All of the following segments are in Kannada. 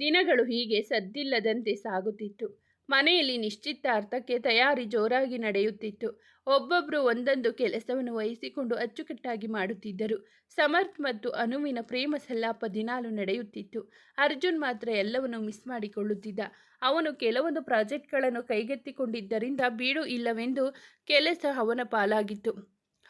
ದಿನಗಳು ಹೀಗೆ ಸದ್ದಿಲ್ಲದಂತೆ ಸಾಗುತ್ತಿತ್ತು. ಮನೆಯಲ್ಲಿ ನಿಶ್ಚಿತಾರ್ಥಕ್ಕೆ ತಯಾರಿ ಜೋರಾಗಿ ನಡೆಯುತ್ತಿತ್ತು. ಒಬ್ಬೊಬ್ಬರು ಒಂದೊಂದು ಕೆಲಸವನ್ನು ವಹಿಸಿಕೊಂಡು ಅಚ್ಚುಕಟ್ಟಾಗಿ ಮಾಡುತ್ತಿದ್ದರು. ಸಮರ್ಥ್ ಮತ್ತು ಅನುವಿನ ಪ್ರೇಮ ಸಲ್ಲಾಪ ದಿನಾಲು ನಡೆಯುತ್ತಿತ್ತು. ಅರ್ಜುನ್ ಮಾತ್ರ ಎಲ್ಲವನ್ನು ಮಿಸ್ ಮಾಡಿಕೊಳ್ಳುತ್ತಿದ್ದ. ಅವನು ಕೆಲವೊಂದು ಪ್ರಾಜೆಕ್ಟ್ಗಳನ್ನು ಕೈಗೆತ್ತಿಕೊಂಡಿದ್ದರಿಂದ ಬೀಡು ಇಲ್ಲವೆಂದು ಕೆಲಸ ಅವನ ಪಾಲಾಗಿತ್ತು.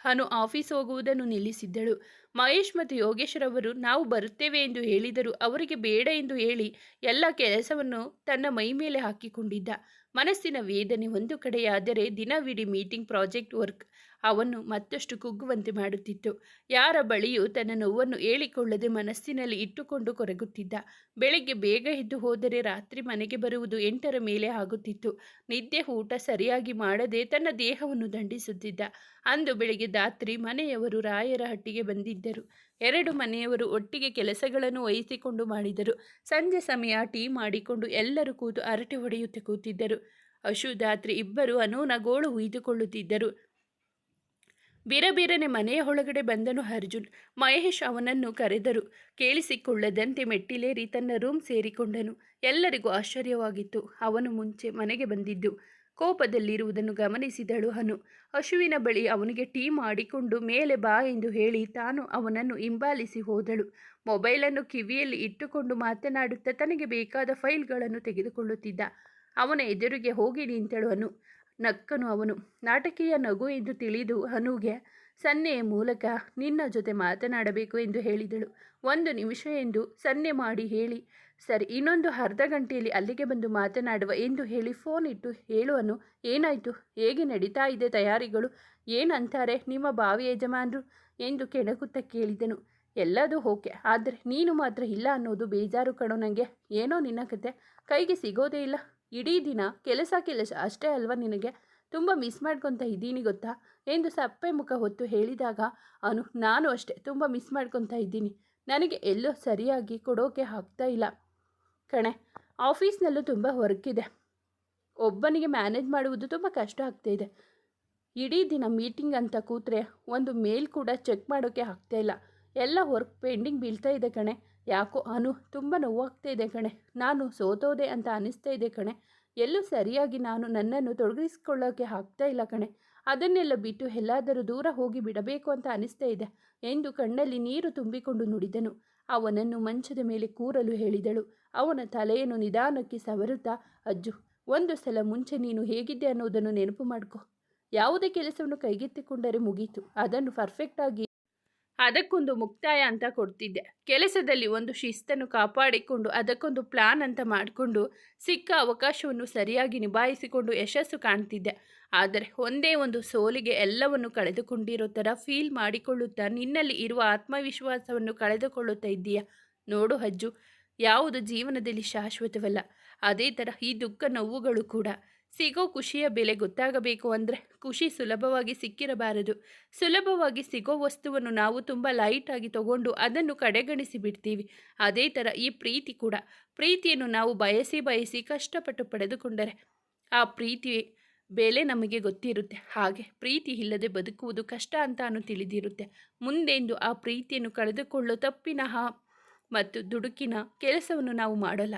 ಅನು ಆಫೀಸ್ ಹೋಗುವುದನ್ನು ನಿಲ್ಲಿಸಿದ್ದಳು. ಮಹೇಶ್ ಮತ್ತು ಯೋಗೇಶ್ರವರು ನಾವು ಬರುತ್ತೇವೆ ಎಂದು ಹೇಳಿದರು ಅವರಿಗೆ ಬೇಡ ಎಂದು ಹೇಳಿ ಎಲ್ಲ ಕೆಲಸವನ್ನು ತನ್ನ ಮೈ ಮೇಲೆ ಹಾಕಿಕೊಂಡಿದ್ದ. ಮನಸ್ಸಿನ ವೇದನೆ ಒಂದು ಕಡೆಯಾದರೆ ದಿನವಿಡೀ ಮೀಟಿಂಗ್, ಪ್ರಾಜೆಕ್ಟ್ ವರ್ಕ್ ಅವನ್ನು ಮತ್ತಷ್ಟು ಕುಗ್ಗುವಂತೆ ಮಾಡುತ್ತಿತ್ತು. ಯಾರ ಬಳಿಯೂ ತನ್ನ ನೋವನ್ನು ಹೇಳಿಕೊಳ್ಳದೆ ಮನಸ್ಸಿನಲ್ಲಿ ಇಟ್ಟುಕೊಂಡು ಕೊರಗುತ್ತಿದ್ದ. ಬೆಳಗ್ಗೆ ಬೇಗ ಎದ್ದು ಹೋದರೆ ರಾತ್ರಿ ಮನೆಗೆ ಬರುವುದು ಎಂಟರ ಮೇಲೆ ಆಗುತ್ತಿತ್ತು. ನಿದ್ದೆ, ಊಟ ಸರಿಯಾಗಿ ಮಾಡದೆ ತನ್ನ ದೇಹವನ್ನು ದಂಡಿಸುತ್ತಿದ್ದ. ಅಂದು ಬೆಳಿಗ್ಗೆ ರಾತ್ರಿ ಮನೆಯವರು ರಾಯರ ಹಟ್ಟಿಗೆ ಬಂದಿದ್ದರು ಎರಡು ಮನೆಯವರು ಒಟ್ಟಿಗೆ ಕೆಲಸಗಳನ್ನು ವಹಿಸಿಕೊಂಡು ಮಾಡಿದರು. ಸಂಜೆ ಸಮಯ ಟೀ ಮಾಡಿಕೊಂಡು ಎಲ್ಲರೂ ಕೂತು ಅರಟೆ ಹೊಡೆಯುತ್ತಾ ಕೂತಿದ್ದರು. ಅಶುಧಾತ್ರಿ ಇಬ್ಬರು ಅನೂನ ಗೋಳು ಹುಯ್ದುಕೊಳ್ಳುತ್ತಿದ್ದರು. ಬಿರಬಿರನೆ ಮನೆಯ ಒಳಗಡೆ ಬಂದನು ಅರ್ಜುನ್. ಮಹೇಶ್ ಅವನನ್ನು ಕರೆದರು. ಕೇಳಿಸಿಕೊಳ್ಳದಂತೆ ಮೆಟ್ಟಿಲೇರಿ ತನ್ನ ರೂಮ್ ಸೇರಿಕೊಂಡನು. ಎಲ್ಲರಿಗೂ ಆಶ್ಚರ್ಯವಾಗಿತ್ತು. ಅವನು ಮುಂಚೆ ಮನೆಗೆ ಬಂದಿದ್ದು. ಕೋಪದಲ್ಲಿರುವುದನ್ನು ಗಮನಿಸಿದಳು ಹನು. ಹಸುವಿನ ಬಳಿ ಅವನಿಗೆ ಟೀ ಮಾಡಿಕೊಂಡು ಮೇಲೆ ಬಾ ಎಂದು ಹೇಳಿ ತಾನು ಅವನನ್ನು ಹಿಂಬಾಲಿಸಿ ಹೋದಳು. ಮೊಬೈಲನ್ನು ಕಿವಿಯಲ್ಲಿ ಇಟ್ಟುಕೊಂಡು ಮಾತನಾಡುತ್ತಾ ತನಗೆ ಬೇಕಾದ ಫೈಲ್ಗಳನ್ನು ತೆಗೆದುಕೊಳ್ಳುತ್ತಿದ್ದ. ಅವನ ಎದುರಿಗೆ ಹೋಗಿ ನಿಂತಳು ಹನು. ನಕ್ಕನು ಅವನು. ನಾಟಕೀಯ ನಗು ಎಂದು ತಿಳಿದು ಹನುಗೆ ಸನ್ನೆಯ ಮೂಲಕ ನಿನ್ನ ಜೊತೆ ಮಾತನಾಡಬೇಕು ಎಂದು ಹೇಳಿದಳು. ಒಂದು ನಿಮಿಷ ಎಂದು ಸನ್ನೆ ಮಾಡಿ ಹೇಳಿ ಸರಿ, ಇನ್ನೊಂದು ಅರ್ಧ ಗಂಟೆಯಲ್ಲಿ ಅಲ್ಲಿಗೆ ಬಂದು ಮಾತನಾಡುವ ಎಂದು ಹೇಳಿ ಫೋನ್ ಇಟ್ಟು ಹೇಳುವನು, ಏನಾಯಿತು? ಹೇಗೆ ನಡೀತಾ ಇದೆ ತಯಾರಿಗಳು? ಏನಂತಾರೆ ನಿಮ್ಮ ಬಾವಿ ಯಜಮಾನರು? ಎಂದು ಕೆಣಕುತ್ತಾ ಕೇಳಿದನು. ಎಲ್ಲದೂ ಓಕೆ, ಆದರೆ ನೀನು ಮಾತ್ರ ಇಲ್ಲ ಅನ್ನೋದು ಬೇಜಾರು ಕಣೋ ನನಗೆ ಏನೋ ನಿನ್ನ ಕತೆ. ಕೈಗೆ ಸಿಗೋದೇ ಇಲ್ಲ. ಇಡೀ ದಿನ ಕೆಲಸ ಕೆಲಸ ಅಷ್ಟೇ ಅಲ್ವಾ ನಿನಗೆ? ತುಂಬ ಮಿಸ್ ಮಾಡ್ಕೊತ ಇದ್ದೀನಿ ಗೊತ್ತಾ? ಎಂದು ಸಪ್ಪೆ ಮುಖ ಹೊತ್ತು ಹೇಳಿದಾಗ ಅವನು ನಾನು ಅಷ್ಟೇ ತುಂಬ ಮಿಸ್ ಮಾಡ್ಕೊತಾ ಇದ್ದೀನಿ. ನನಗೆ ಎಲ್ಲೋ ಸರಿಯಾಗಿ ಕೊಡೋಕೆ ಆಗ್ತಾ ಇಲ್ಲ. ಕಣೆ, ಆಫೀಸ್ನಲ್ಲೂ ತುಂಬ ವರ್ಕ್ ಇದೆ ಒಬ್ಬನಿಗೆ ಮ್ಯಾನೇಜ್ ಮಾಡುವುದು ತುಂಬ ಕಷ್ಟ ಆಗ್ತಾ ಇದೆ. ಇಡೀ ದಿನ ಮೀಟಿಂಗ್ ಅಂತ ಕೂತ್ರೆ ಒಂದು ಮೇಲ್ ಕೂಡ ಚೆಕ್ ಮಾಡೋಕ್ಕೆ ಆಗ್ತಾ ಇಲ್ಲ. ಎಲ್ಲ ವರ್ಕ್ ಪೆಂಡಿಂಗ್ ಬೀಳ್ತಾ ಇದೆ ಕಣೆ. ಯಾಕೋ ಅನು ತುಂಬ ನೋವಾಗ್ತಾ ಇದೆ ಕಣೆ. ನಾನು ಸೋತೋದೆ ಅಂತ ಅನಿಸ್ತಾ ಇದೆ ಕಣೆ. ಎಲ್ಲೂ ಸರಿಯಾಗಿ ನಾನು ನನ್ನನ್ನು ತೊಡಗಿಸ್ಕೊಳ್ಳೋಕ್ಕೆ ಆಗ್ತಾ ಇಲ್ಲ ಕಣೆ. ಅದನ್ನೆಲ್ಲ ಬಿಟ್ಟು ಎಲ್ಲಾದರೂ ದೂರ ಹೋಗಿ ಬಿಡಬೇಕು ಅಂತ ಅನಿಸ್ತಾ ಇದೆ ಎಂದು ಕಣ್ಣಲ್ಲಿ ನೀರು ತುಂಬಿಕೊಂಡು ನುಡಿದನು. ಅವನನ್ನು ಮಂಚದ ಮೇಲೆ ಕೂರಲು ಹೇಳಿದಳು. ಅವನ ತಲೆಯನ್ನು ನಿಧಾನಕ್ಕೆ ಸವರುತ್ತಾ, ಅಜ್ಜು, ಒಂದು ಸಲ ಮುಂಚೆ ನೀನು ಹೇಗಿದ್ದೆ ಅನ್ನೋದನ್ನು ನೆನಪು ಮಾಡ್ಕೊ. ಯಾವುದೇ ಕೆಲಸವನ್ನು ಕೈಗೆತ್ತಿಕೊಂಡರೆ ಮುಗೀತು. ಅದನ್ನು ಪರ್ಫೆಕ್ಟಾಗಿ ಅದಕ್ಕೊಂದು ಮುಕ್ತಾಯ ಅಂತ ಕೊಡ್ತಿದ್ದೆ. ಕೆಲಸದಲ್ಲಿ ಒಂದು ಶಿಸ್ತನ್ನು ಕಾಪಾಡಿಕೊಂಡು, ಅದಕ್ಕೊಂದು ಪ್ಲಾನ್ ಅಂತ ಮಾಡಿಕೊಂಡು, ಸಿಕ್ಕ ಅವಕಾಶವನ್ನು ಸರಿಯಾಗಿ ನಿಭಾಯಿಸಿಕೊಂಡು ಯಶಸ್ಸು ಕಾಣ್ತಿದ್ದೆ. ಆದರೆ ಒಂದೇ ಒಂದು ಸೋಲಿಗೆ ಎಲ್ಲವನ್ನು ಕಳೆದುಕೊಂಡಿರೋ ಥರ ಫೀಲ್ ಮಾಡಿಕೊಳ್ಳುತ್ತಾ ನಿನ್ನಲ್ಲಿ ಇರುವ ಆತ್ಮವಿಶ್ವಾಸವನ್ನು ಕಳೆದುಕೊಳ್ಳುತ್ತಾ ಇದ್ದೀಯಾ? ನೋಡು ಅಜ್ಜು, ಯಾವುದು ಜೀವನದಲ್ಲಿ ಶಾಶ್ವತವಲ್ಲ, ಅದೇ ಥರ ಈ ದುಃಖ ನೋವುಗಳು ಕೂಡ. ಸಿಗೋ ಖುಷಿಯ ಬೆಲೆ ಗೊತ್ತಾಗಬೇಕು ಅಂದರೆ ಖುಷಿ ಸುಲಭವಾಗಿ ಸಿಕ್ಕಿರಬಾರದು. ಸುಲಭವಾಗಿ ಸಿಗೋ ವಸ್ತುವನ್ನು ನಾವು ತುಂಬ ಲೈಟಾಗಿ ತಗೊಂಡು ಅದನ್ನು ಕಡೆಗಣಿಸಿ ಬಿಡ್ತೀವಿ. ಅದೇ ಥರ ಈ ಪ್ರೀತಿ ಕೂಡ. ಪ್ರೀತಿಯನ್ನು ನಾವು ಬಯಸಿ ಬಯಸಿ ಕಷ್ಟಪಟ್ಟು ಪಡೆದುಕೊಂಡರೆ ಆ ಪ್ರೀತಿ ಬೆಲೆ ನಮಗೆ ಗೊತ್ತಿರುತ್ತೆ. ಹಾಗೆ ಪ್ರೀತಿ ಇಲ್ಲದೆ ಬದುಕುವುದು ಕಷ್ಟ ಅಂತಾನು ತಿಳಿದಿರುತ್ತೆ. ಮುಂದೆಂದು ಆ ಪ್ರೀತಿಯನ್ನು ಕಳೆದುಕೊಳ್ಳೋ ತಪ್ಪಿನ ಮತ್ತು ದುಡುಕಿನ ಕೆಲಸವನ್ನು ನಾವು ಮಾಡಲ್ಲ.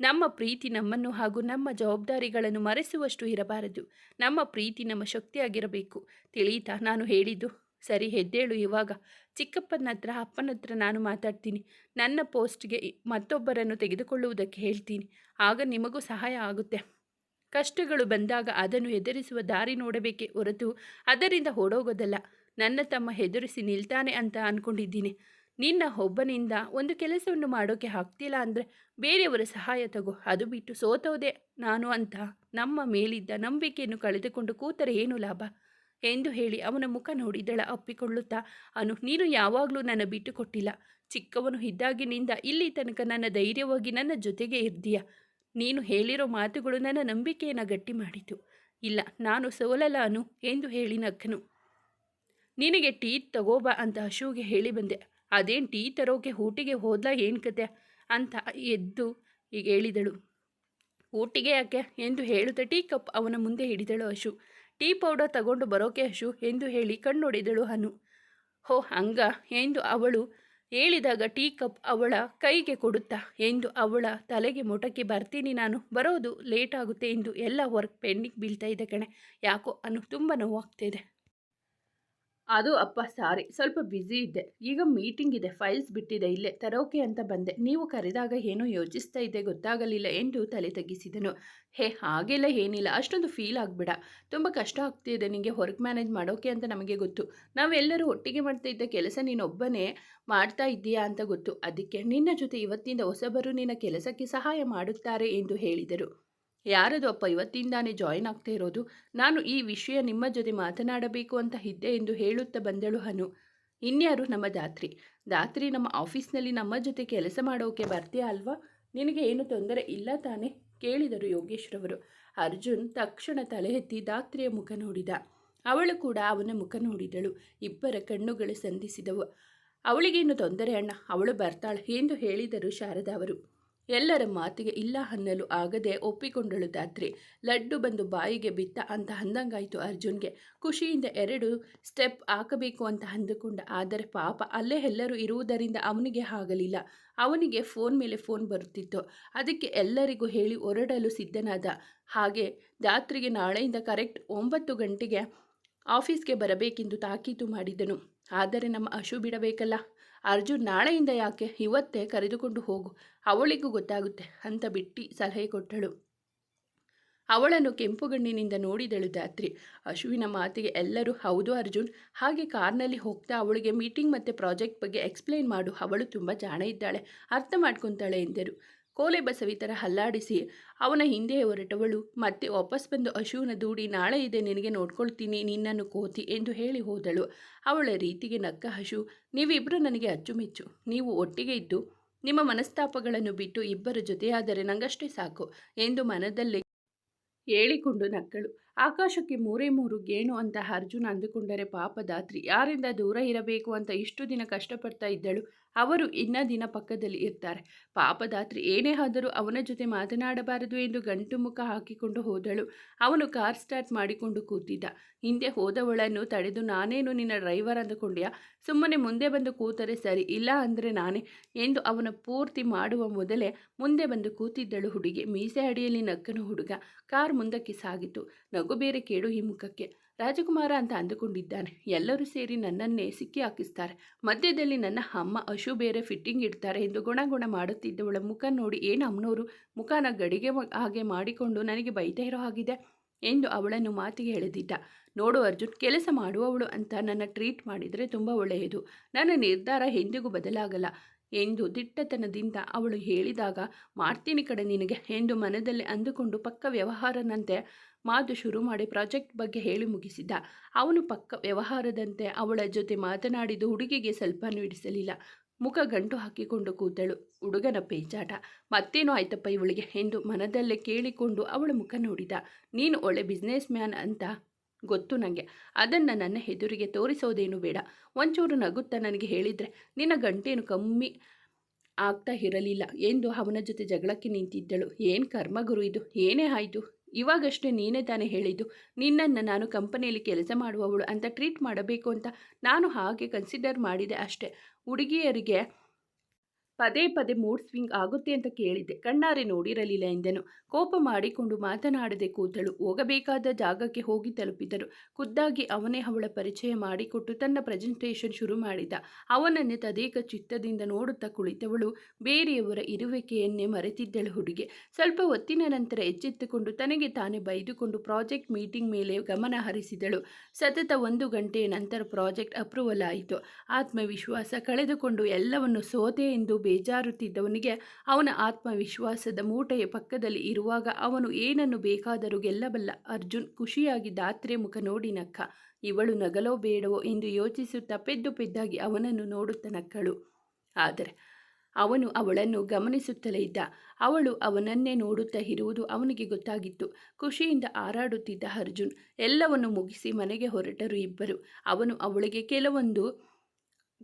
ನಮ್ಮ ಪ್ರೀತಿ ನಮ್ಮನ್ನು ಹಾಗೂ ನಮ್ಮ ಜವಾಬ್ದಾರಿಗಳನ್ನು ಮರೆಸುವಷ್ಟು ಇರಬಾರದು. ನಮ್ಮ ಪ್ರೀತಿ ನಮ್ಮ ಶಕ್ತಿಯಾಗಿರಬೇಕು. ತಿಳಿಯಿತಾ ನಾನು ಹೇಳಿದ್ದು ಸರಿ ಹೆದ್ದೇಳು ಇವಾಗ. ಚಿಕ್ಕಪ್ಪನ ಹತ್ರ, ಅಪ್ಪನ ಹತ್ರ ನಾನು ಮಾತಾಡ್ತೀನಿ. ನನ್ನ ಪೋಸ್ಟ್ಗೆ ಮತ್ತೊಬ್ಬರನ್ನು ತೆಗೆದುಕೊಳ್ಳುವುದಕ್ಕೆ ಹೇಳ್ತೀನಿ. ಆಗ ನಿಮಗೂ ಸಹಾಯ ಆಗುತ್ತೆ. ಕಷ್ಟಗಳು ಬಂದಾಗ ಅದನ್ನು ಎದುರಿಸುವ ದಾರಿ ನೋಡಬೇಕೇ ಹೊರತು ಅದರಿಂದ ಓಡೋಗೋದಲ್ಲ ನನ್ನ ತಮ್ಮ ಹೆದರಿಸಿ ನಿಲ್ತಾನೆ ಅಂತ ಅಂದ್ಕೊಂಡಿದ್ದೀನಿ ನಿನ್ನ ಒಬ್ಬನಿಂದ ಒಂದು ಕೆಲಸವನ್ನು ಮಾಡೋಕ್ಕೆ ಆಗ್ತಿಲ್ಲ ಅಂದರೆ ಬೇರೆಯವರ ಸಹಾಯ ತಗೋ. ಅದು ಬಿಟ್ಟು ಸೋತೋದೆ ನಾನು ಅಂತ. ನಮ್ಮ ಮೇಲಿದ್ದ ನಂಬಿಕೆಯನ್ನು ಕಳೆದುಕೊಂಡು ಕೂತರೆ ಏನು ಲಾಭ? ಎಂದು ಹೇಳಿ ಅವನ ಮುಖ ನೋಡಿದಳ ಅಪ್ಪಿಕೊಳ್ಳುತ್ತಾ, ಅನು, ನೀನು ಯಾವಾಗಲೂ ನನ್ನ ಬಿಟ್ಟು ಕೊಟ್ಟಿಲ್ಲ. ಚಿಕ್ಕವನು ಇದ್ದಾಗಿನಿಂದ ಇಲ್ಲಿ ತನಕ ನನ್ನ ಧೈರ್ಯವಾಗಿ ನನ್ನ ಜೊತೆಗೆ ಇರ್ದೀಯ ನೀನು ಹೇಳಿರೋ ಮಾತುಗಳು ನನ್ನ ನಂಬಿಕೆಯನ್ನು ಗಟ್ಟಿ ಮಾಡಿತು ಇಲ್ಲ, ನಾನು ಸೋಲಲಾನು ಎಂದು ಹೇಳಿ ನಕ್ಕನು ನಿನಗೆ ಟೀ ತಗೋಬಾ ಅಂತ ಅಶುಗೆ ಹೇಳಿ ಬಂದೆ. ಅದೇನು ಟೀ ತರೋಕೆ ಊಟಿಗೆ ಹೋದ್ಲಾ ಏನು ಕತೆ? ಅಂತ ಎದ್ದು ಈಗ ಹೇಳಿದಳು. ಊಟಿಗೆ ಯಾಕೆ ಎಂದು ಹೇಳುತ್ತಾ ಟೀ ಕಪ್ ಅವನ ಮುಂದೆ ಹಿಡಿದಳು ಅಶು. ಟೀ ಪೌಡರ್ ತಗೊಂಡು ಬರೋಕೆ ಅಶು ಎಂದು ಹೇಳಿ ಕಣ್ಣೊಡೆದಳು ಹನು ಹೋ, ಹಂಗ ಎಂದು ಅವಳು ಹೇಳಿದಾಗ ಟೀ ಕಪ್ ಅವಳ ಕೈಗೆ ಕೊಡುತ್ತಾ, ಎಂದು ಅವಳ ತಲೆಗೆ ಮೊಟಕಿ, ಬರ್ತೀನಿ ನಾನು, ಬರೋದು ಲೇಟ್ ಆಗುತ್ತೆ, ಎಂದು ಎಲ್ಲ ವರ್ಕ್ ಪೆಂಡಿಂಗ್ ಬೀಳ್ತಾ ಇದೆ ಕಣೆ. ಯಾಕೋ ಅನ್ನು ತುಂಬ ನೋವಾಗ್ತಿದೆ. ಅದು ಅಪ್ಪ ಸಾರಿ. ಸ್ವಲ್ಪ ಬ್ಯುಸಿ ಇದ್ದೆ. ಈಗ ಮೀಟಿಂಗ್ ಇದೆ. ಫೈಲ್ಸ್ ಬಿಟ್ಟಿದೆ. ಇಲ್ಲೇ ತರೋಕೆ ಅಂತ ಬಂದೆ. ನೀವು ಕರೆದಾಗ ಏನು ಯೋಚಿಸ್ತಾ ಇದ್ದೆ. ಗೊತ್ತಾಗಲಿಲ್ಲ ಎಂದು ತಲೆ ತಗ್ಗಿಸಿದನು. ಹೇ, ಹಾಗೆಲ್ಲ ಏನಿಲ್ಲ. ಅಷ್ಟೊಂದು ಫೀಲ್ ಆಗಬೇಡ. ತುಂಬ ಕಷ್ಟ ಆಗ್ತಿದೆ ನಿಮಗೆ ವರ್ಕ್ ಮ್ಯಾನೇಜ್ ಮಾಡೋಕೆ ಅಂತ ನಮಗೆ ಗೊತ್ತು. ನಾವೆಲ್ಲರೂ ಒಟ್ಟಿಗೆ ಮಾಡ್ತಾ ಇದ್ದ ಕೆಲಸ ನೀನೊಬ್ಬನೇ ಮಾಡ್ತಾ ಇದ್ದೀಯಾ ಅಂತ ಗೊತ್ತು. ಅದಕ್ಕೆ ನಿನ್ನ ಜೊತೆ ಇವತ್ತಿಂದ ಹೊಸಬರು ನಿನ್ನ ಕೆಲಸಕ್ಕೆ ಸಹಾಯ ಮಾಡುತ್ತಾರೆ ಎಂದು ಹೇಳಿದರು. ಯಾರದು ಅಪ್ಪ ಇವತ್ತಿಂದಾನೇ ಜಾಯಿನ್ ಆಗ್ತಾ ಇರೋದು? ನಾನು ಈ ವಿಷಯ ನಿಮ್ಮ ಜೊತೆ ಮಾತನಾಡಬೇಕು ಅಂತ ಇದ್ದೆ ಎಂದು ಹೇಳುತ್ತಾ ಬಂದಳು ಹನು. ಇನ್ಯಾರು? ನಮ್ಮ ದಾತ್ರಿ. ದಾತ್ರಿ ನಮ್ಮ ಆಫೀಸ್ನಲ್ಲಿ ನಮ್ಮ ಜೊತೆ ಕೆಲಸ ಮಾಡೋಕೆ ಬರ್ತೀಯಾ ಅಲ್ವಾ? ನಿನಗೆ ಏನು ತೊಂದರೆ ಇಲ್ಲ ತಾನೇ? ಕೇಳಿದರು ಯೋಗೇಶ್ರವರು. ಅರ್ಜುನ್ ತಕ್ಷಣ ತಲೆ ಎತ್ತಿ ದಾತ್ರಿಯ ಮುಖ ನೋಡಿದ. ಅವಳು ಕೂಡ ಅವನ ಮುಖ ನೋಡಿದಳು. ಇಬ್ಬರ ಕಣ್ಣುಗಳು ಸಂಧಿಸಿದವು. ಅವಳಿಗೇನು ತೊಂದರೆ ಅಣ್ಣ? ಅವಳು ಬರ್ತಾಳೆ ಎಂದು ಹೇಳಿದರು ಶಾರದಾ ಅವರು. ಎಲ್ಲರ ಮಾತಿಗೆ ಇಲ್ಲ ಅನ್ನಲು ಆಗದೆ ಒಪ್ಪಿಕೊಂಡಳು ದಾತ್ರಿ ಲಡ್ಡು ಬಂದು ಬಾಯಿಗೆ ಬಿತ್ತ ಅಂತ ಅಂದಂಗಾಯಿತು ಅರ್ಜುನ್ಗೆ. ಖುಷಿಯಿಂದ ಎರಡು ಸ್ಟೆಪ್ ಹಾಕಬೇಕು ಅಂತ ಅಂದುಕೊಂಡ, ಆದರೆ ಪಾಪ ಅಲ್ಲೇ ಎಲ್ಲರೂ ಇರುವುದರಿಂದ ಅವನಿಗೆ ಆಗಲಿಲ್ಲ ಅವನಿಗೆ ಫೋನ್ ಮೇಲೆ ಫೋನ್ ಬರುತ್ತಿತ್ತು. ಅದಕ್ಕೆ ಎಲ್ಲರಿಗೂ ಹೇಳಿ ಹೊರಡಲು ಸಿದ್ಧನಾದ. ಹಾಗೆ ದಾತ್ರಿಗೆ ನಾಳೆಯಿಂದ ಕರೆಕ್ಟ್ ಒಂಬತ್ತು ಗಂಟೆಗೆ ಆಫೀಸ್ಗೆ ಬರಬೇಕೆಂದು ತಾಕೀತು ಮಾಡಿದನು. ಆದರೆ ನಮ್ಮ ಅಶು ಬಿಡಬೇಕಲ್ಲ? ಅರ್ಜುನ್ ನಾಳೆಯಿಂದ ಯಾಕೆ? ಇವತ್ತೇ ಕರೆದುಕೊಂಡು ಹೋಗು. ಅವಳಿಗೂ ಗೊತ್ತಾಗುತ್ತೆ ಅಂತ ಬಿಟ್ಟು ಸಲಹೆ ಕೊಟ್ಟಳು. ಅವಳನ್ನು ಕೆಂಪುಗಣ್ಣಿನಿಂದ ನೋಡಿದಳು ದಾತ್ರಿ ಅಶುವಿನ ಮಾತಿಗೆ ಎಲ್ಲರೂ, ಹೌದು ಅರ್ಜುನ್. ಹಾಗೆ ಕಾರ್ನಲ್ಲಿ ಹೋಗ್ತಾ ಅವಳಿಗೆ ಮೀಟಿಂಗ್ ಮತ್ತು ಪ್ರಾಜೆಕ್ಟ್ ಬಗ್ಗೆ ಎಕ್ಸ್ಪ್ಲೈನ್ ಮಾಡು. ಅವಳು ತುಂಬ ಜಾಣ ಇದ್ದಾಳೆ. ಅರ್ಥ ಮಾಡ್ಕೊತಾಳೆ ಎಂದರು. ಕೋಲೆ ಬಸವಿ ಥರ ಹಲ್ಲಾಡಿಸಿ, ಅವನ ಹಿಂದೆ ಹೊರಟವಳು. ಮತ್ತೆ ವಾಪಸ್ ಬಂದು ಅಶುವನ ದೂಡಿ, ನಾಳೆ ಇದೆ, ನಿನಗೆ ನೋಡ್ಕೊಳ್ತೀನಿ, ನಿನ್ನನ್ನು ಕೋತಿ ಎಂದು ಹೇಳಿ ಹೋದಳು. ಅವಳ ರೀತಿಗೆ ನಕ್ಕ ಹಶು ನೀವಿಬ್ಬರು ನನಗೆ ಅಚ್ಚುಮೆಚ್ಚು. ನೀವು ಒಟ್ಟಿಗೆ ಇದ್ದು, ನಿಮ್ಮ ಮನಸ್ತಾಪಗಳನ್ನು ಬಿಟ್ಟು ಇಬ್ಬರ ಜೊತೆಯಾದರೆ ನಂಗಷ್ಟೇ ಸಾಕು ಎಂದು ಮನದಲ್ಲಿ ಹೇಳಿಕೊಂಡು ನಕ್ಕಳು. ಆಕಾಶಕ್ಕೆ ಮೂರೇ ಮೂರು ಗೇಣು ಅಂತ ಅರ್ಜುನ್ ಅಂದುಕೊಂಡರೆ ಪಾಪದಾತ್ರಿ ಯಾರಿಂದ ದೂರ ಇರಬೇಕು ಅಂತ ಇಷ್ಟು ದಿನ ಕಷ್ಟಪಡ್ತಾ ಇದ್ದಳು. ಅವರು ಇನ್ನ ದಿನ ಪಕ್ಕದಲ್ಲಿ ಇರ್ತಾರೆ. ಪಾಪದಾತ್ರಿ ಏನೇ ಆದರೂ ಅವನ ಜೊತೆ ಮಾತನಾಡಬಾರದು ಎಂದು ಗಂಟು ಮುಖ ಹಾಕಿಕೊಂಡು ಹೋದಳು. ಅವನು ಕಾರ್ ಸ್ಟಾರ್ಟ್ ಮಾಡಿಕೊಂಡು ಕೂತಿದ್ದ. ಹಿಂದೆ ಹೋದವಳನ್ನು ತಡೆದು ನಾನೇನು ನಿನ್ನ ಡ್ರೈವರ್ ಅಂದುಕೊಂಡ್ಯ? ಸುಮ್ಮನೆ ಮುಂದೆ ಬಂದು ಕೂತರೆ ಸರಿ, ಇಲ್ಲ ಅಂದರೆ ನಾನೇ ಎಂದು ಅವನ ಪೂರ್ತಿ ಮಾಡುವ ಮೊದಲೇ ಮುಂದೆ ಬಂದು ಕೂತಿದ್ದಳು ಹುಡುಗಿ. ಮೀಸೆ ಅಡಿಯಲ್ಲಿ ನಕ್ಕನು ಹುಡುಗ. ಕಾರ್ ಮುಂದಕ್ಕೆ ಸಾಗಿತು. ನಗು ಬೇರೆ ಕೇಳು ಈ ಮುಖಕ್ಕೆ. ರಾಜಕುಮಾರ ಅಂತ ಅಂದುಕೊಂಡಿದ್ದಾನೆ. ಎಲ್ಲರೂ ಸೇರಿ ನನ್ನನ್ನೇ ಸಿಕ್ಕಿ ಹಾಕಿಸ್ತಾರೆ. ಮಧ್ಯದಲ್ಲಿ ನನ್ನ ಅಮ್ಮ ಅಶು ಬೇರೆ ಫಿಟ್ಟಿಂಗ್ ಇಡ್ತಾರೆ ಎಂದು ಗುಣಗುಣ ಮಾಡುತ್ತಿದ್ದವಳ ಮುಖ ನೋಡಿ ಏನು ಅಮ್ಮನವರು ಮುಖನ ಗಡಿಗೆ ಹಾಗೆ ಮಾಡಿಕೊಂಡು ನನಗೆ ಬೈತಾ ಇರೋ ಹಾಗಿದೆ ಎಂದು ಅವಳನ್ನು ಮಾತಿಗೆ ಎಳೆದಿದ್ದ. ನೋಡು ಅರ್ಜುನ್, ಕೆಲಸ ಮಾಡುವವಳು ಅಂತ ನನ್ನ ಟ್ರೀಟ್ ಮಾಡಿದರೆ ತುಂಬ ಒಳ್ಳೆಯದು. ನನ್ನ ನಿರ್ಧಾರ ಎಂದಿಗೂ ಬದಲಾಗಲ್ಲ ಎಂದು ದಿಟ್ಟತನದಿಂದ ಅವಳು ಹೇಳಿದಾಗ, ಮಾಡ್ತೀನಿ ಕಡೆ ನಿನಗೆ ಎಂದು ಮನದಲ್ಲಿ ಅಂದುಕೊಂಡು ಪಕ್ಕ ವ್ಯವಹಾರನಂತೆ ಮಾತು ಶುರು ಮಾಡಿ ಪ್ರಾಜೆಕ್ಟ್ ಬಗ್ಗೆ ಹೇಳಿ ಮುಗಿಸಿದ್ದ. ಅವನು ಪಕ್ಕ ವ್ಯವಹಾರದಂತೆ ಅವಳ ಜೊತೆ ಮಾತನಾಡಿದ್ದು ಹುಡುಗಿಗೆ ಸ್ವಲ್ಪ ಹಿಡಿಸಲಿಲ್ಲ. ಮುಖ ಗಂಟು ಹಾಕಿಕೊಂಡು ಕೂತಳು. ಹುಡುಗನ ಪೇಚಾಟ. ಮತ್ತೇನೋ ಆಯ್ತಪ್ಪ ಇವಳಿಗೆ ಎಂದು ಮನದಲ್ಲೇ ಕೇಳಿಕೊಂಡು ಅವಳ ಮುಖ ನೋಡಿದ. ನೀನು ಒಳ್ಳೆ ಬಿಸ್ನೆಸ್ ಮ್ಯಾನ್ ಅಂತ ಗೊತ್ತು ನನಗೆ ಅದನ್ನು ನನ್ನ ಎದುರಿಗೆ ತೋರಿಸೋದೇನು ಬೇಡ. ಒಂಚೂರು ನಗುತ್ತಾ ನನಗೆ ಹೇಳಿದರೆ ನಿನ್ನ ಗಂಟೇನು ಕಮ್ಮಿ ಆಗ್ತಾ ಇರಲಿಲ್ಲ ಎಂದು ಅವನ ಜೊತೆ ಜಗಳಕ್ಕೆ ನಿಂತಿದ್ದಳು. ಏನು ಕರ್ಮಗುರು ಇದು? ಏನೇ ಆಯಿತು? ಇವಾಗಷ್ಟೇ ನೀನೇ ತಾನೇ ಹೇಳಿದ್ದು. ನಿನ್ನನ್ನು ನಾನು ಕಂಪನಿಯಲ್ಲಿ ಕೆಲಸ ಮಾಡುವವಳು ಅಂತ ಟ್ರೀಟ್ ಮಾಡಬೇಕು ಅಂತ ನಾನು ಹಾಗೆ ಕನ್ಸಿಡರ್ ಮಾಡಿದೆ ಅಷ್ಟೇ. ಹುಡುಗಿಯರಿಗೆ ಪದೇ ಪದೇ ಮೂಡ್ ಸ್ವಿಂಗ್ ಆಗುತ್ತೆ ಅಂತ ಕೇಳಿದ್ದೆ. ಕಣ್ಣಾರೆ ನೋಡಿರಲಿಲ್ಲ ಎಂದನು. ಕೋಪ ಮಾಡಿಕೊಂಡು ಮಾತನಾಡದೆ ಕೂತಳು ಹೋಗಬೇಕಾದ ಜಾಗಕ್ಕೆ ಹೋಗಿ ತಲುಪಿದರು. ಖುದ್ದಾಗಿ ಅವನೇ ಅವಳ ಪರಿಚಯ ಮಾಡಿಕೊಟ್ಟು ತನ್ನ ಪ್ರೆಸೆಂಟೇಷನ್ ಶುರು ಮಾಡಿದ. ಅವನನ್ನೇ ತದೇಕ ಚಿತ್ತದಿಂದ ನೋಡುತ್ತಾ ಕುಳಿತವಳು. ಬೇರೆಯವರ ಇರುವಿಕೆಯನ್ನೇ ಮರೆತಿದ್ದಳು ಹುಡುಗಿ. ಸ್ವಲ್ಪ ಹೊತ್ತಿನ ನಂತರ ಎಚ್ಚೆತ್ತುಕೊಂಡು ತನಗೆ ತಾನೇ ಬೈದುಕೊಂಡು ಪ್ರಾಜೆಕ್ಟ್ ಮೀಟಿಂಗ್ ಮೇಲೆ ಗಮನ ಹರಿಸಿದಳು. ಸತತ ಒಂದು ಗಂಟೆಯ ನಂತರ ಪ್ರಾಜೆಕ್ಟ್ ಅಪ್ರೂವಲ್ ಆಯಿತು. ಆತ್ಮವಿಶ್ವಾಸ ಕಳೆದುಕೊಂಡು ಎಲ್ಲವನ್ನು ಸೋತೆ ಎಂದು ಬೇಜಾರುತ್ತಿದ್ದವನಿಗೆ ಅವನ ಆತ್ಮವಿಶ್ವಾಸದ ಮೂಟೆಯ ಪಕ್ಕದಲ್ಲಿ ಇರುವಾಗ ಅವನು ಏನನ್ನು ಬೇಕಾದರೂ ಗೆಲ್ಲಬಲ್ಲ. ಅರ್ಜುನ್ ಖುಷಿಯಾಗಿ ದಾತ್ರೆ ಮುಖ ನೋಡಿ ನಕ್ಕ. ಇವಳು ನಗಲೋ ಬೇಡವೋ ಎಂದು ಯೋಚಿಸುತ್ತಾ ಪೆದ್ದು ಪೆದ್ದಾಗಿ ಅವನನ್ನು ನೋಡುತ್ತ ನಕ್ಕಳು. ಆದರೆ ಅವನು ಅವಳನ್ನು ಗಮನಿಸುತ್ತಲೇ ಇದ್ದ. ಅವಳು ಅವನನ್ನೇ ನೋಡುತ್ತಾ ಇರುವುದು ಅವನಿಗೆ ಗೊತ್ತಾಗಿತ್ತು. ಖುಷಿಯಿಂದ ಹಾರಾಡುತ್ತಿದ್ದ ಅರ್ಜುನ್ ಎಲ್ಲವನ್ನು ಮುಗಿಸಿ ಮನೆಗೆ ಹೊರಟರು ಇಬ್ಬರು. ಅವನು ಅವಳಿಗೆ ಕೆಲವೊಂದು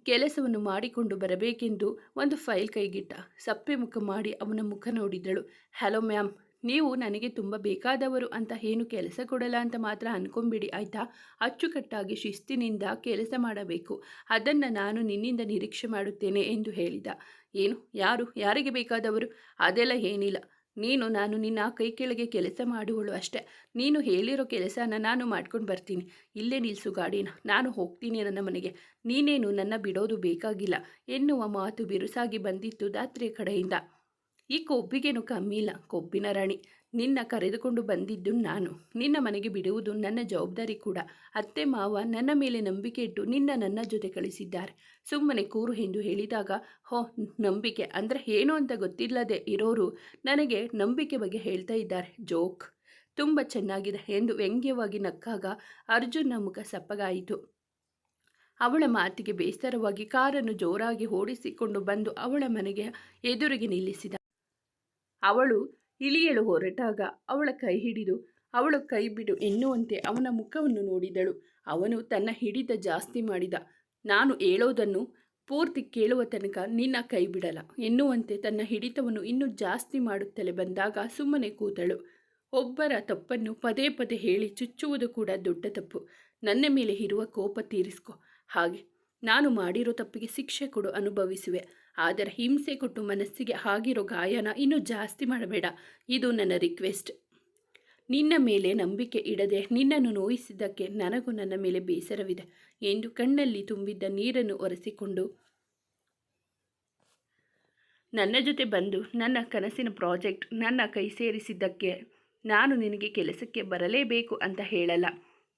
ಕೆಲಸವನ್ನು ಮಾಡಿಕೊಂಡು ಬರಬೇಕೆಂದು ಒಂದು ಫೈಲ್ ಕೈಗಿಟ್ಟ. ಸಪ್ಪೆ ಮುಖ ಮಾಡಿ ಅವನ ಮುಖ ನೋಡಿದಳು. ಹಲೋ ಮ್ಯಾಮ್, ನೀವು ನನಗೆ ತುಂಬ ಬೇಕಾದವರು ಅಂತ ಏನು ಕೆಲಸ ಕೊಡಲ್ಲ ಅಂತ ಮಾತ್ರ ಅನ್ಕೊಂಬಿಡಿ, ಆಯಿತಾ? ಅಚ್ಚುಕಟ್ಟಾಗಿ ಶಿಸ್ತಿನಿಂದ ಕೆಲಸ ಮಾಡಬೇಕು. ಅದನ್ನು ನಾನು ನಿನ್ನಿಂದ ನಿರೀಕ್ಷೆ ಮಾಡುತ್ತೇನೆ ಎಂದು ಹೇಳಿದ. ಏನು? ಯಾರು? ಯಾರಿಗೆ ಬೇಕಾದವರು? ಅದೆಲ್ಲ ಏನಿಲ್ಲ. ನೀನು, ನಾನು ನಿನ್ನ ಕೈ ಕೆಳಗೆ ಕೆಲಸ ಮಾಡುವಳು ಅಷ್ಟೇ. ನೀನು ಹೇಳಿರೋ ಕೆಲಸನ ನಾನು ಮಾಡ್ಕೊಂಡು ಬರ್ತೀನಿ. ಇಲ್ಲೇ ನಿಲ್ಲಿಸು ಗಾಡಿನ. ನಾನು ಹೋಗ್ತೀನಿ ನನ್ನ ಮನೆಗೆ. ನೀನೇನು ನನ್ನ ಬಿಡೋದು ಬೇಕಾಗಿಲ್ಲ. ಎನ್ನುವ ಮಾತು ಬಿರುಸಾಗಿ ಬಂದಿತ್ತು ದಾತ್ರಿಯ ಕಡೆಯಿಂದ. ಈ ಕೊಬ್ಬಿಗೇನು ಕಮ್ಮಿ ಇಲ್ಲ ಕೊಬ್ಬಿನ ರಾಣಿ. ನಿನ್ನ ಕರೆದುಕೊಂಡು ಬಂದಿದ್ದು ನಾನು. ನಿನ್ನ ಮನೆಗೆ ಬಿಡುವುದು ನನ್ನ ಜವಾಬ್ದಾರಿ ಕೂಡ. ಅತ್ತೆ, ಮಾವ ನನ್ನ ಮೇಲೆ ನಂಬಿಕೆ ಇಟ್ಟು ನಿನ್ನ ನನ್ನ ಜೊತೆ ಕಳಿಸಿದ್ದಾರೆ. ಸುಮ್ಮನೆ ಕೂರು ಎಂದು ಹೇಳಿದಾಗ, ಹೋ, ನಂಬಿಕೆ ಅಂದರೆ ಏನು ಅಂತ ಗೊತ್ತಿಲ್ಲದೆ ಇರೋರು ನನಗೆ ನಂಬಿಕೆ ಬಗ್ಗೆ ಹೇಳ್ತಾ ಇದ್ದಾರೆ. ಜೋಕ್. ತುಂಬ ಚೆನ್ನಾಗಿದೆ ಎಂದು ವ್ಯಂಗ್ಯವಾಗಿ ನಕ್ಕಾಗ ಅರ್ಜುನ್ನ ಮುಖ ಸಪ್ಪಗಾಯಿತು. ಅವಳ ಮಾತಿಗೆ ಬೇಸರವಾಗಿ ಕಾರನ್ನು ಜೋರಾಗಿ ಓಡಿಸಿಕೊಂಡು ಬಂದು ಅವಳ ಮನೆಗೆ ಎದುರಿಗೆ ನಿಲ್ಲಿಸಿದ ಅವಳು ಇಳಿಯಲು ಹೊರಟಾಗ ಅವಳ ಕೈ ಹಿಡಿದು, ಅವಳು ಕೈ ಬಿಡು ಎನ್ನುವಂತೆ ಅವನ ಮುಖವನ್ನು ನೋಡಿದಳು. ಅವನು ತನ್ನ ಹಿಡಿತ ಜಾಸ್ತಿ ಮಾಡಿದ. ನಾನು ಹೇಳೋದನ್ನು ಪೂರ್ತಿ ಕೇಳುವ ತನಕ ನಿನ್ನ ಕೈ ಬಿಡಲ್ಲ ಎನ್ನುವಂತೆ ತನ್ನ ಹಿಡಿತವನ್ನು ಇನ್ನೂ ಜಾಸ್ತಿ ಮಾಡುತ್ತಲೇ ಬಂದಾಗ ಸುಮ್ಮನೆ ಕೂತಳು. ಒಬ್ಬರ ತಪ್ಪನ್ನು ಪದೇ ಪದೇ ಹೇಳಿ ಚುಚ್ಚುವುದು ಕೂಡ ದೊಡ್ಡ ತಪ್ಪು. ನನ್ನ ಮೇಲೆ ಇರುವ ಕೋಪ ತೀರಿಸ್ಕೊ. ಹಾಗೆ, ನಾನು ಮಾಡಿರೋ ತಪ್ಪಿಗೆ ಶಿಕ್ಷೆ ಕೊಡು ಅನುಭವಿಸುವೆ. ಆದರೆ ಹಿಂಸೆ ಕೊಟ್ಟು ಮನಸ್ಸಿಗೆ ಆಗಿರೋ ಗಾಯನ ಇನ್ನೂ ಜಾಸ್ತಿ ಮಾಡಬೇಡ. ಇದು ನನ್ನ ರಿಕ್ವೆಸ್ಟ್. ನಿನ್ನ ಮೇಲೆ ನಂಬಿಕೆ ಇಡದೆ ನಿನ್ನನ್ನು ನೋಯಿಸಿದ್ದಕ್ಕೆ ನನಗೂ ನನ್ನ ಮೇಲೆ ಬೇಸರವಿದೆ. ಎಂದು ಕಣ್ಣಲ್ಲಿ ತುಂಬಿದ್ದ ನೀರನ್ನು ಒರೆಸಿಕೊಂಡು ನನ್ನ ಜೊತೆ ಬಂದು ನನ್ನ ಕನಸಿನ ಪ್ರಾಜೆಕ್ಟ್ ನನ್ನ ಕೈ ಸೇರಿಸಿದ್ದಕ್ಕೆ ನಾನು ನಿನಗೆ ಕೆಲಸಕ್ಕೆ ಬರಲೇಬೇಕು ಅಂತ ಹೇಳಲ್ಲ.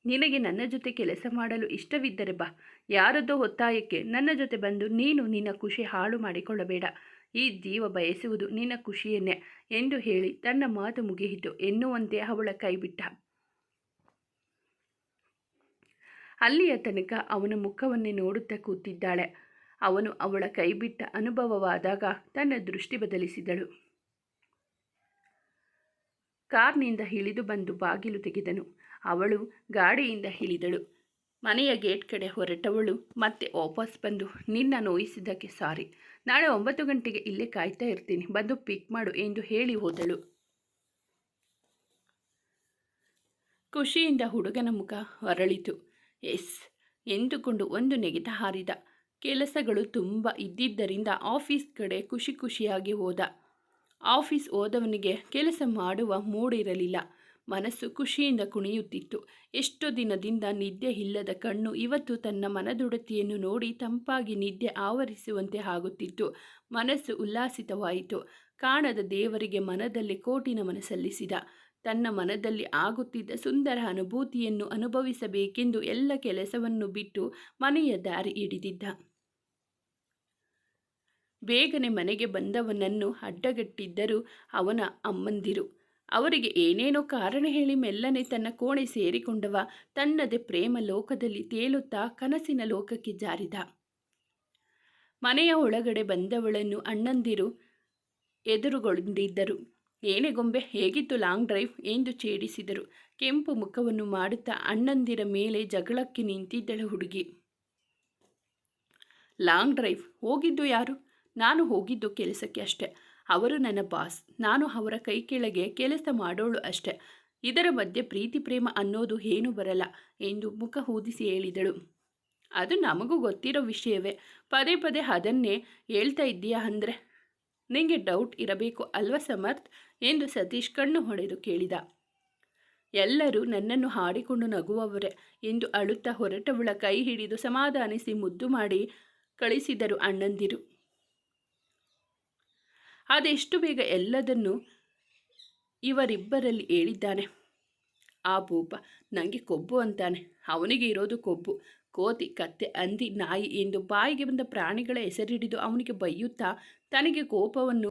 ನಿನಗೆ ನನ್ನ ಜೊತೆ ಕೆಲಸ ಮಾಡಲು ಇಷ್ಟವಿದ್ದರೆ ಬಾ. ಯಾರದ್ದೋ ಒತ್ತಾಯಕ್ಕೆ ನನ್ನ ಜೊತೆ ಬಂದು ನೀನು ನಿನ್ನ ಖುಷಿ ಹಾಳು ಮಾಡಿಕೊಳ್ಳಬೇಡ. ಈ ಜೀವ ಬಯಸುವುದು ನಿನ್ನ ಖುಷಿಯನ್ನೇ ಎಂದು ಹೇಳಿ ತನ್ನ ಮಾತು ಮುಗಿಯಿತು. ಎನ್ನುವಂತೆ ಅವಳ ಕೈಬಿಟ್ಟ ಅಲ್ಲಿಯ ತನಕ ಅವನ ಮುಖವನ್ನೇ ನೋಡುತ್ತಾ ಕೂತಿದ್ದಾಳೆ. ಅವನು ಅವಳ ಕೈಬಿಟ್ಟ ಅನುಭವವಾದಾಗ ತನ್ನ ದೃಷ್ಟಿ ಬದಲಿಸಿದಳು. ಕಾರ್ನಿಂದ ಇಳಿದು ಬಂದು ಬಾಗಿಲು ತೆಗೆದನು. ಅವಳು ಗಾಡಿಯಿಂದ ಇಳಿದಳು. ಮನೆಯ ಗೇಟ್ ಕಡೆ ಹೊರಟವಳು, ಮತ್ತೆ ವಾಪಸ್ ಬಂದು, ನಿನ್ನ ನೋಯಿಸಿದ್ದಕ್ಕೆ ಸಾರಿ. ನಾಳೆ ಒಂಬತ್ತು ಗಂಟೆಗೆ ಇಲ್ಲೇ ಕಾಯ್ತಾ ಇರ್ತೀನಿ, ಬಂದು ಪಿಕ್ ಮಾಡು, ಎಂದು ಹೇಳಿ ಹೋದಳು. ಖುಷಿಯಿಂದ ಹುಡುಗನ ಮುಖ ಹೊರಳಿತು ಎಸ್, ಎಂದುಕೊಂಡು ಒಂದು ನೆಗೆತ ಹಾರಿದ. ಕೆಲಸಗಳು ತುಂಬ ಇದ್ದಿದ್ದರಿಂದ ಆಫೀಸ್ ಕಡೆ ಖುಷಿ ಖುಷಿಯಾಗಿ ಹೋದ. ಆಫೀಸ್ ಹೋದವನಿಗೆ ಕೆಲಸ ಮಾಡುವ ಮೂಡಿರಲಿಲ್ಲ. ಮನಸ್ಸು ಖುಷಿಯಿಂದ ಕುಣಿಯುತ್ತಿತ್ತು. ಎಷ್ಟು ದಿನದಿಂದ ನಿದ್ದೆ ಇಲ್ಲದ ಕಣ್ಣು ಇವತ್ತು ತನ್ನ ಮನದೊಡತಿಯನ್ನು ನೋಡಿ ತಂಪಾಗಿ ನಿದ್ದೆ ಆವರಿಸುವಂತೆ ಆಗುತ್ತಿತ್ತು. ಮನಸ್ಸು ಉಲ್ಲಾಸಿತವಾಯಿತು. ಕಾಣದ ದೇವರಿಗೆ ಮನದಲ್ಲಿ ಕೋಟಿ ನಮನ ಸಲ್ಲಿಸಿದ ತನ್ನ ಮನದಲ್ಲಿ ಆಗುತ್ತಿದ್ದ ಸುಂದರ ಅನುಭೂತಿಯನ್ನು ಅನುಭವಿಸಬೇಕೆಂದು ಎಲ್ಲ ಕೆಲಸವನ್ನು ಬಿಟ್ಟು ಮನೆಯ ದಾರಿ ಹಿಡಿದಿದ್ದ. ಬೇಗನೆ ಮನೆಗೆ ಬಂದವನನ್ನು ಅಡ್ಡಗಟ್ಟಿದ್ದರು ಅವನ ಅಮ್ಮಂದಿರು ಅವರಿಗೆ ಏನೇನೋ ಕಾರಣ ಹೇಳಿ ಮೆಲ್ಲನೆ ತನ್ನ ಕೋಣೆ ಸೇರಿಕೊಂಡವ ತನ್ನದೇ ಪ್ರೇಮ ಲೋಕದಲ್ಲಿ ತೇಲುತ್ತಾ ಕನಸಿನ ಲೋಕಕ್ಕೆ ಜಾರಿದ. ಮನೆಯ ಒಳಗಡೆ ಬಂದವಳನ್ನು ಅಣ್ಣಂದಿರು ಎದುರುಗೊಂಡಿದ್ದರು. ಏನೇ ಗೊಂಬೆ, ಹೇಗಿತ್ತು ಲಾಂಗ್ ಡ್ರೈವ್? ಎಂದು ಛೇಡಿಸಿದರು. ಕೆಂಪು ಮುಖವನ್ನು ಮಾಡುತ್ತಾ ಅಣ್ಣಂದಿರ ಮೇಲೆ ಜಗಳಕ್ಕೆ ನಿಂತಿದ್ದಳು ಹುಡುಗಿ. Long drive? ಹೋಗಿದ್ದು ಯಾರು? ನಾನು ಹೋಗಿದ್ದು ಕೆಲಸಕ್ಕೆ ಅಷ್ಟೆ. ಅವರು ನನ್ನ ಬಾಸ್. ನಾನು ಅವರ ಕೈ ಕೆಳಗೆ ಕೆಲಸ ಮಾಡೋಳು ಅಷ್ಟೆ. ಇದರ ಮಧ್ಯೆ ಪ್ರೀತಿ, ಪ್ರೇಮ ಅನ್ನೋದು ಏನೂ ಬರಲ್ಲ ಎಂದು ಮುಖ ಊದಿಸಿ ಹೇಳಿದಳು. ಅದು ನಮಗೂ ಗೊತ್ತಿರೋ ವಿಷಯವೇ. ಪದೇ ಪದೇ ಅದನ್ನೇ ಹೇಳ್ತಾ ಇದ್ದೀಯಾ ಅಂದರೆ? ನಿಮಗೆ ಡೌಟ್ ಇರಬೇಕು ಅಲ್ವ ಸಮರ್ಥ್? ಎಂದು ಸತೀಶ್ ಕಣ್ಣು ಹೊಡೆದು ಕೇಳಿದ. ಎಲ್ಲರೂ ನನ್ನನ್ನು ಹಾಡಿಕೊಂಡು ನಗುವವರೇ ಎಂದು ಅಳುತ್ತಾ ಹೊರಟವಳ ಕೈ ಹಿಡಿದು ಸಮಾಧಾನಿಸಿ ಮುದ್ದು ಮಾಡಿ ಕಳಿಸಿದರು ಅಣ್ಣಂದಿರು. ಅದೆಷ್ಟು ಬೇಗ ಎಲ್ಲದನ್ನು ಇವರಿಬ್ಬರಲ್ಲಿ ಹೇಳಿದ್ದಾನೆ? ಆ ಭೂಪ ನನಗೆ ಕೊಬ್ಬು ಅಂತಾನೆ. ಅವನಿಗೆ ಇರೋದು ಕೊಬ್ಬು. ಕೋತಿ, ಕತ್ತೆ ಅಂದಿ ನಾಯಿ ಎಂದು ಬಾಯಿಗೆ ಬಂದ ಪ್ರಾಣಿಗಳ ಹೆಸರಿಡಿದು ಅವನಿಗೆ ಬೈಯುತ್ತಾ ತನಗೆ ಕೋಪವನ್ನು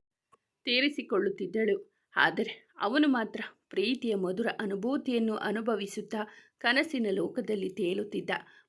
ತೀರಿಸಿಕೊಳ್ಳುತ್ತಿದ್ದಳು. ಆದರೆ ಅವನು ಮಾತ್ರ ಪ್ರೀತಿಯ ಮಧುರ ಅನುಭೂತಿಯನ್ನು ಅನುಭವಿಸುತ್ತಾ ಕನಸಿನ ಲೋಕದಲ್ಲಿ ತೇಲುತ್ತಿದ್ದ.